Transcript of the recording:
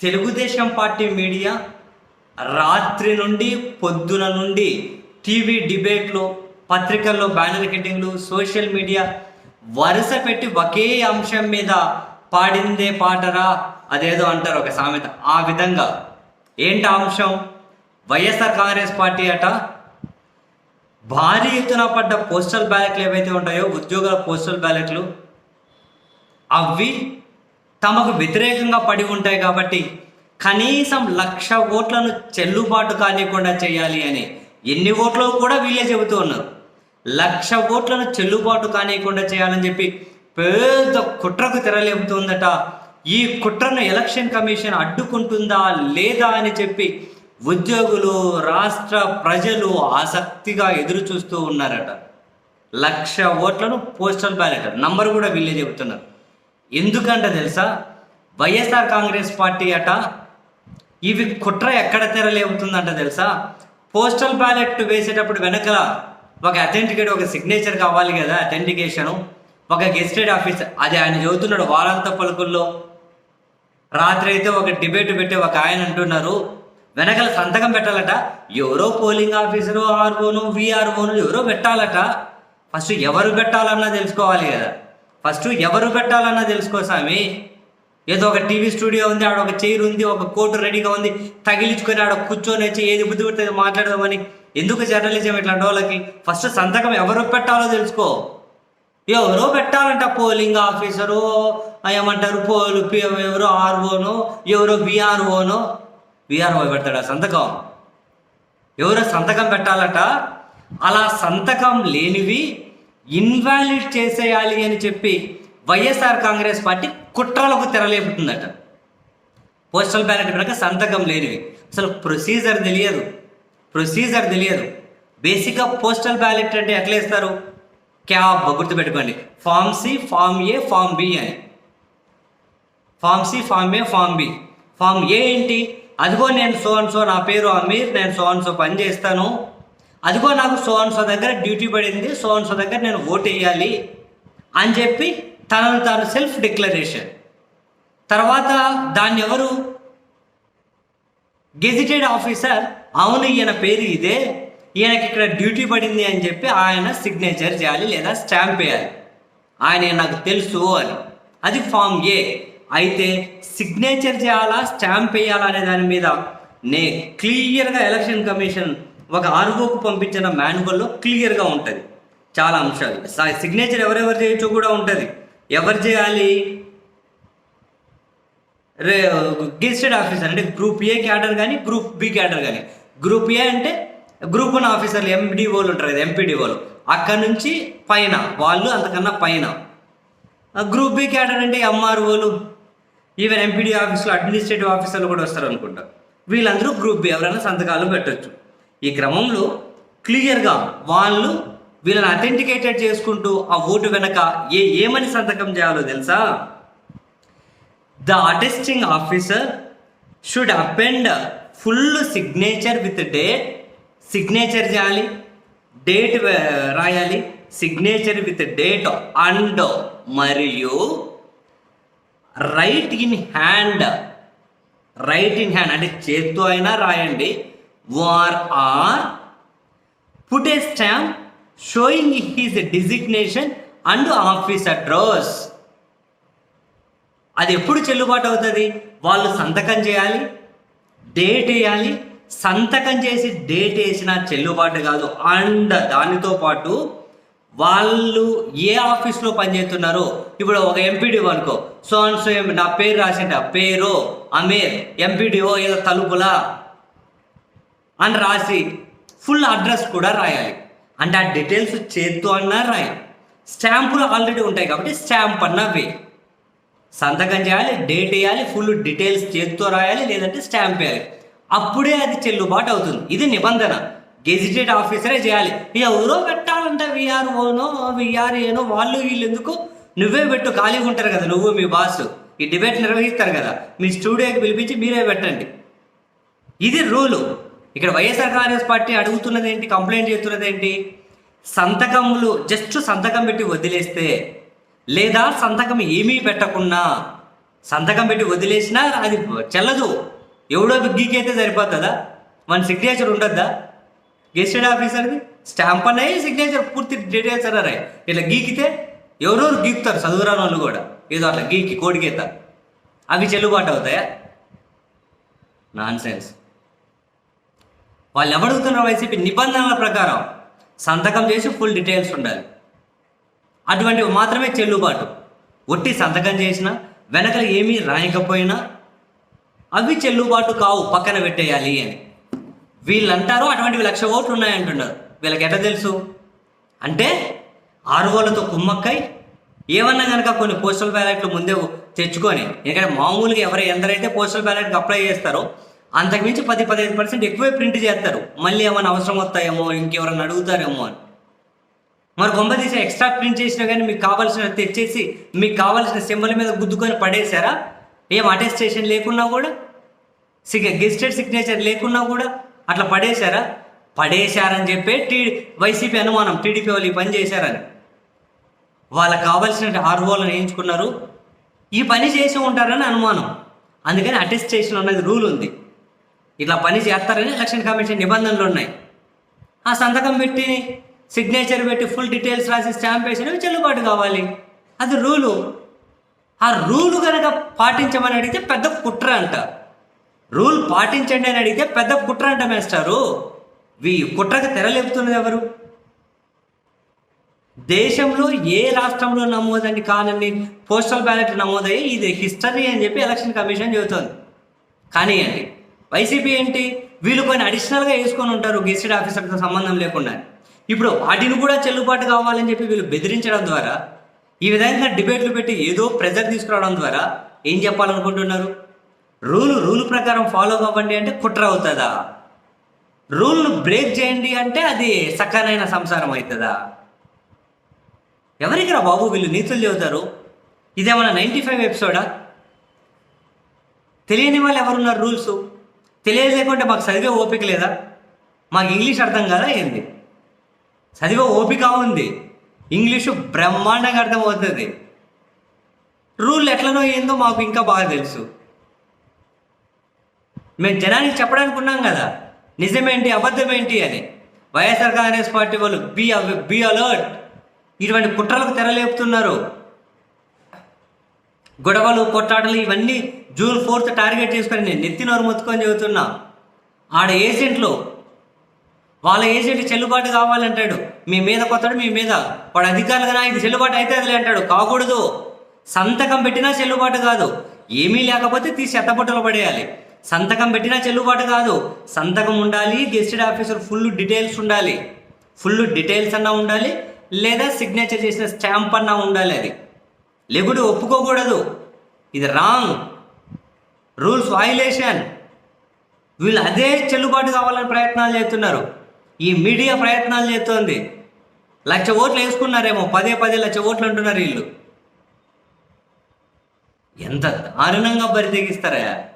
Telugu Desam party media రాత్రి నుండి పొద్దున నుండి టీవీ డిబేట్లు పత్రికల్లో బ్యానర్ కటింగ్లు సోషల్ మీడియా వరుస పెట్టి ఒకే అంశం మీద పాడిందే పాటరా? అదేదో అంటారు ఒక సామెత. ఆ విధంగా ఏంటి అంశం? వైఎస్ఆర్ కాంగ్రెస్ పార్టీ అట భారీ ఎత్తున పడ్డ పోస్టల్ బ్యాలెట్లు ఏవైతే ఉంటాయో ఉద్యోగాల పోస్టల్ బ్యాలెట్లు అవి తమకు వ్యతిరేకంగా పడి ఉంటాయి కాబట్టి కనీసం లక్ష ఓట్లను చెల్లుబాటు కానివ్వకుండా చేయాలి అని ఎన్ని ఓట్లు కూడా వీళ్ళే చెబుతూ ఉన్నారు. లక్ష ఓట్లను చెల్లుబాటు కానివ్వకుండా చేయాలని చెప్పి పెద్ద కుట్రకు తెరలేపుతుందట. ఈ కుట్రను ఎలక్షన్ కమిషన్ అడ్డుకుంటుందా లేదా అని చెప్పి ఉద్యోగులు రాష్ట్ర ప్రజలు ఆసక్తిగా ఎదురు చూస్తూ ఉన్నారట. లక్ష ఓట్లను పోస్టల్ బ్యాలెట్ నంబర్ కూడా వీళ్ళే చెబుతున్నారు. ఎందుకంట తెలుసా? వైఎస్ఆర్ కాంగ్రెస్ పార్టీ అట ఇవి కుట్ర ఎక్కడ తెరలేవుతుందంట తెలుసా? పోస్టల్ బ్యాలెట్ వేసేటప్పుడు వెనకల ఒక అథెంటికేట్ ఒక సిగ్నేచర్ కావాలి కదా అథెంటికేషను. ఒక గెస్టెడ్ ఆఫీసర్ అది ఆయన చదువుతున్నాడు వారాంత పలుకుల్లో. రాత్రి అయితే ఒక డిబేట్ పెట్టి ఒక ఆయన అంటున్నారు. వెనకల సంతకం పెట్టాలట. ఎవరో పోలింగ్ ఆఫీసరు ఆర్ఓను విఆర్ఓను ఎవరో పెట్టాలట. ఫస్ట్ ఎవరు పెట్టాలన్నా తెలుసుకోవాలి కదా. ఫస్ట్ ఎవరు పెట్టాలన్నా తెలుసుకో స్వామి. ఏదో ఒక టీవీ స్టూడియో ఉంది ఆడ ఒక చైర్ ఉంది ఒక కోటు రెడీగా ఉంది తగిలించుకొని ఆడ కూర్చొని వచ్చి ఏది బుద్ధి పెడితే మాట్లాడదామని. ఎందుకు జర్నలిజం ఇట్లాంటి వాళ్ళకి? ఫస్ట్ సంతకం ఎవరు పెట్టాలో తెలుసుకో. ఎవరో పెట్టాలంట పోలింగ్ ఆఫీసరు ఏమంటారు పోలు పి- ఎవరో ఆర్ఓను ఎవరో విఆర్ఓను. విఆర్ఓ పెడతాడు సంతకం? ఎవరో సంతకం పెట్టాలట. అలా సంతకం లేనివి ఇన్వాలిడ్ చేసేయాలి అని చెప్పి వైఎస్ఆర్ కాంగ్రెస్ పార్టీ కుట్రలకు తెరలేపుతుందట. పోస్టల్ బ్యాలెట్ కనుక సంతకం లేనివి. అసలు ప్రొసీజర్ తెలియదు. ప్రొసీజర్ తెలియదు. బేసిక్గా పోస్టల్ బ్యాలెట్ అంటే ఎట్లా ఇస్తారు క్యాబ్ గుర్తుపెట్టుకోండి. Form C form A form B అని. Form C form A form B. Form A ఏంటి? అదిగో నేను సో అండ్ సో నా పేరు అమీర్ నేను సో అండ్ సో పని చేస్తాను. అదిగో నాకు సో సో దగ్గర డ్యూటీ పడింది సో సో దగ్గర నేను ఓటు వేయాలి అని చెప్పి తనను తాను సెల్ఫ్ డిక్లరేషన్ తర్వాత దాన్ని ఎవరు? గెజిటెడ్ ఆఫీసర్ అవును ఈయన పేరు ఇదే ఈయనకి ఇక్కడ డ్యూటీ పడింది అని చెప్పి ఆయన సిగ్నేచర్ చేయాలి లేదా స్టాంప్ వేయాలి. ఆయన నాకు తెలుసు అని. అది ఫామ్ ఏ అయితే సిగ్నేచర్ చేయాలా స్టాంప్ వేయాలా అనే దాని మీద నే క్లియర్గా ఎలక్షన్ కమిషన్ ఒక ఆర్వోకు పంపించిన మాన్యువల్లో క్లియర్గా ఉంటుంది. చాలా అంశాలు. సిగ్నేచర్ ఎవరెవరు చేయొచ్చు కూడా ఉంటుంది. ఎవరు చేయాలి? రే గెస్టెడ్ ఆఫీసర్ అంటే గ్రూప్ ఏ క్యాడర్ కానీ గ్రూప్ బి క్యాడర్ కానీ గ్రూప్ ఏ అంటే గ్రూప్ వన్ ఆఫీసర్లు ఎండిఓలు ఉంటారు కదా ఎంపీడీఓలు. అక్కడ నుంచి పైన వాళ్ళు అంతకన్నా పైన. గ్రూప్ బి క్యాడర్ అంటే ఎంఆర్ఓలు. ఈవెన్ ఎంపీడీ ఆఫీసులో అడ్మినిస్ట్రేటివ్ ఆఫీసర్లు కూడా వస్తారు అనుకుంటా వీళ్ళందరూ గ్రూప్ బి. ఎవరైనా సంతకాలు పెట్టొచ్చు. ఈ క్రమంలో క్లియర్గా వాళ్ళు వీళ్ళని అథెంటికేటెడ్ చేసుకుంటూ ఆ ఓటు వెనక ఏ ఏమని సంతకం చేయాలో తెలుసా? The attesting officer should append full signature with date signature చేయాలి డేట్ రాయాలి సిగ్నేచర్ విత్ డేట్ అండ్ మరియు write in hand write in hand అంటే చేత్తో అయినా రాయండి. War or put a stamp showing his designation and office address అది ఎప్పుడు చెల్లుబాటు అవుతుంది? వాళ్ళు సంతకం చేయాలి డేట్ వేయాలి సంతకం చేసి డేట్ వేసిన చెల్లుబాటు కాదు. అండ్ దానితో పాటు వాళ్ళు ఏ ఆఫీస్లో పనిచేస్తున్నారో ఇప్పుడు ఒక ఎంపీడీఓ అనుకో. సో అండ్ సో నా పేరు రాసిండ పేరు అమీర్ ఎంపీడీఓ ఏదో తలుపులా. అని రాసి ఫుల్ అడ్రస్ కూడా రాయాలి. అంటే ఆ డీటెయిల్స్ చేత్తో అన్నా రాయాలి. స్టాంపులు ఆల్రెడీ ఉంటాయి కాబట్టి స్టాంప్ అన్నా వేయి సంతకం చేయాలి డేట్ వేయాలి ఫుల్ డీటెయిల్స్ చేత్తో రాయాలి లేదంటే స్టాంప్ వేయాలి. అప్పుడే అది చెల్లుబాటు అవుతుంది. ఇది నిబంధన. గెజిటెడ్ ఆఫీసరే చేయాలి. ఎవరో పెట్టాలంటే విఆర్ఓనో విఆర్ఏనో వాళ్ళు వీళ్ళు ఎందుకు నువ్వే పెట్టు ఖాళీగా ఉంటారు కదా నువ్వు మీ బాస్ ఈ డిబేట్ నిర్వహిస్తారు కదా. మీ స్టూడియోకి పిలిపించి మీరే పెట్టండి. ఇది రూలు ఇక్కడ వైఎస్ఆర్ కాంగ్రెస్ పార్టీ అడుగుతున్నది ఏంటి కంప్లైంట్ చేస్తున్నది ఏంటి సంతకములు జస్ట్ సంతకం పెట్టి వదిలేస్తే లేదా సంతకం ఏమీ పెట్టకుండా సంతకం పెట్టి వదిలేసినా అది చెల్లదు. ఎవడో గీకైతే సరిపోతుందా? మన సిగ్నేచర్ ఉండద్దా? గెస్టెడ్ ఆఫీసర్ది? స్టాంప్ అన్నయ్యి సిగ్నేచర్ పూర్తి డీటెయిల్స్ అన్నారే. ఇట్లా గీకితే ఎవరెవరు గీకుతారు చదువురాని వాళ్ళు కూడా. ఏదో అట్లా గీకి కోడిగీత. అవి చెల్లుబాటు అవుతాయా? నాన్ సెన్స్ వాళ్ళు ఎవడుగుతున్నారు వైసీపీ నిబంధనల ప్రకారం సంతకం చేసి ఫుల్ డీటెయిల్స్ ఉండాలి. అటువంటివి మాత్రమే చెల్లుబాటు. ఒట్టి సంతకం చేసినా వెనకలు ఏమీ రాయకపోయినా అవి చెల్లుబాటు కావు పక్కన పెట్టేయాలి అని. వీళ్ళు అంటారు అటువంటివి లక్ష ఓట్లు ఉన్నాయంటున్నారు. వీళ్ళకి ఎట్లా తెలుసు? అంటే ఆరుగోలతో కుమ్మక్కై ఏమన్నా కనుక కొన్ని పోస్టల్ బ్యాలెట్లు ముందే తెచ్చుకొని ఎందుకంటే మామూలుగా ఎవరు ఎందరైతే పోస్టల్ బ్యాలెట్కి అప్లై చేస్తారో అంతకుమించి పది పదిహేను పర్సెంట్ ఎక్కువే ప్రింట్ చేస్తారు. మళ్ళీ ఏమైనా అవసరం వస్తాయేమో ఇంకెవరైనా అడుగుతారేమో అని. మరి బొమ్మ తీసి ఎక్స్ట్రా ప్రింట్ చేసినా కానీ మీకు కావాల్సిన తెచ్చేసి మీకు కావాల్సిన సింబల్ మీద గుద్దుకొని పడేశారా? ఏం అటెస్టేషన్ లేకున్నా కూడా? సిగ్ గెస్టెడ్ సిగ్నేచర్ లేకున్నా కూడా అట్లా పడేశారా? పడేశారని చెప్పే టీ వైసీపీ అనుమానం టీడీపీ వాళ్ళు ఈ పని చేశారని. వాళ్ళకి కావాల్సిన ఆర్ఓలను వేయించుకున్నారు. ఈ పని చేసి ఉంటారని అనుమానం. అందుకని అటెస్టేషన్ అనేది రూల్ ఉంది. ఇట్లా పని చేస్తారని ఎలక్షన్ కమిషన్ నిబంధనలు ఉన్నాయి. ఆ సంతకం పెట్టి సిగ్నేచర్ పెట్టి ఫుల్ డీటెయిల్స్ రాసి స్టాంప్ వేసినవి చెల్లుబాటు కావాలి. అది రూలు ఆ రూలు కనుక పాటించమని అడిగితే పెద్ద కుట్ర అంట. రూల్ పాటించండి అని అడిగితే పెద్ద కుట్ర అంట మేస్టారు ఈ కుట్రకు తెరలేపుతున్నది ఎవరు? దేశంలో ఏ రాష్ట్రంలో నమోదండి కానండి? పోస్టల్ బ్యాలెట్ నమోదయ్యి ఇది హిస్టరీ అని చెప్పి ఎలక్షన్ కమిషన్ చెబుతోంది. కానీ అండి వైసీపీ ఏంటి? వీళ్ళు కొన్ని అడిషనల్గా వేసుకొని ఉంటారు గెస్టెడ్ ఆఫీసర్తో సంబంధం లేకుండా. ఇప్పుడు వాటిని కూడా చెల్లుబాటు కావాలని చెప్పి వీళ్ళు బెదిరించడం ద్వారా ఈ విధంగా డిబేట్లు పెట్టి ఏదో ప్రెజర్ తీసుకురావడం ద్వారా ఏం చెప్పాలనుకుంటున్నారు? రూల్ రూల్ ప్రకారం ఫాలో అవ్వండి అంటే కుట్ర అవుతుందా? రూల్ను బ్రేక్ చేయండి అంటే అది సక్కనైన సంసారం అవుతుందా? ఎవరికి రా బాబు వీళ్ళు నీతులు చెబుతారు? ఇదేమన్నా నైంటీ ఫైవ్ ఎపిసోడా తెలియని వాళ్ళు ఎవరున్నారు రూల్స్? తెలియలేకుంటే మాకు చదివే ఓపిక లేదా? మాకు ఇంగ్లీష్ అర్థం కాదా ఏంది? చదివే ఓపిక ఉంది. ఇంగ్లీషు బ్రహ్మాండంగా అర్థమవుతుంది. రూల్ ఎట్లనో ఏందో మాకు ఇంకా బాగా తెలుసు. మేము జనానికి చెప్పడానికి ఉన్నాం కదా. నిజమేంటి అబద్ధమేంటి అని. వైఎస్ఆర్ కాంగ్రెస్ పార్టీ వాళ్ళు బి బి అలర్ట్ ఇటువంటి కుట్రలకు తెరలేపుతున్నారు. గొడవలు కొట్లాటలు ఇవన్నీ జూన్ ఫోర్త్ టార్గెట్ చేసుకొని నేను నెత్తి నోరు మొత్తుకొని చెబుతున్నా. ఆడ ఏజెంట్లు వాళ్ళ ఏజెంట్ చెల్లుబాటు కావాలంటాడు మీ మీద కొత్తాడు మీ మీద వాడు అధికారులు కదా ఇది చెల్లుబాటు అయితే అదిలే అంటాడు. కాకూడదు. సంతకం పెట్టినా చెల్లుబాటు కాదు. ఏమీ లేకపోతే తీసి ఎత్తబొట్టలు పడేయాలి. సంతకం పెట్టినా చెల్లుబాటు కాదు. సంతకం ఉండాలి గెస్టెడ్ ఆఫీసర్ ఫుల్ డీటెయిల్స్ ఉండాలి. ఫుల్ డీటెయిల్స్ అన్నా ఉండాలి లేదా సిగ్నేచర్ చేసిన స్టాంప్ అన్నా ఉండాలి అది. లేకుంటే ఒప్పుకోకూడదు. ఇది రాంగ్ రూల్స్ వైలేషన్ వీళ్ళు అదే చెల్లుబాటు కావాలని ప్రయత్నాలు చేస్తున్నారు. ఈ మీడియా ప్రయత్నాలు చేస్తోంది. లక్ష ఓట్లు వేసుకున్నారేమో పదే పదే లక్ష ఓట్లు అంటున్నారు వీళ్ళు. ఎంత దారుణంగా బరి తెగిస్తారా?